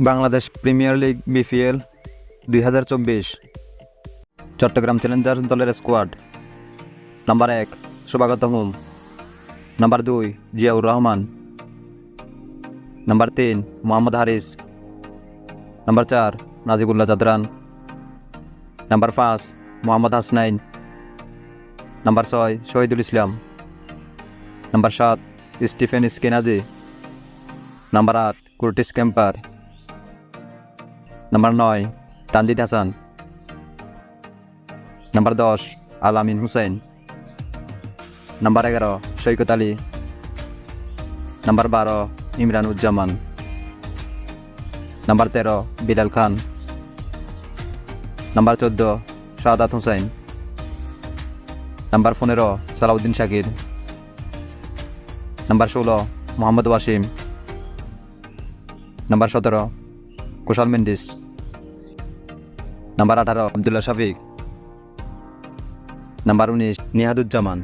Bangladesh premier League BPL দুই হাজার চব্বিশ। চট্টগ্রাম চ্যালেঞ্জার্স দলের স্কোয়াড। নাম্বার এক, সুবাগত হুম। নাম্বার দুই, জিয়াউর রহমান। নাম্বার তিন, মোহাম্মদ হারিস। নাম্বার চার, নাজিবুল্লাহ চাদরান নাম্বার পাঁচ, মোহাম্মদ হাসনাইন। নাম্বার ছয়, শহীদুল ইসলাম। নাম্বার সাত, স্টিফেন স্কেনাজি। নাম্বার আট, কুর্টিস ক্যাম্পার নাম্বার নয় তানজিদ হাসান নাম্বার দশ আলামিন হুসাইন নাম্বার এগারো সৈকত আলী নাম্বার বারো ইমরান উজ্জামান নাম্বার তেরো বিলাল খান নাম্বার চোদ্দ শাহাদাত হুসাইন নাম্বার পনেরো সালাউদ্দিন শাকির নাম্বার ষোলো মোহাম্মদ ওয়াসিম নাম্বার সতেরো কুশাল মেন্ডিস নাম্বার আঠারো আবদুল্লাহ শফিক নাম্বার উনিশ নিহাদুজ্জামান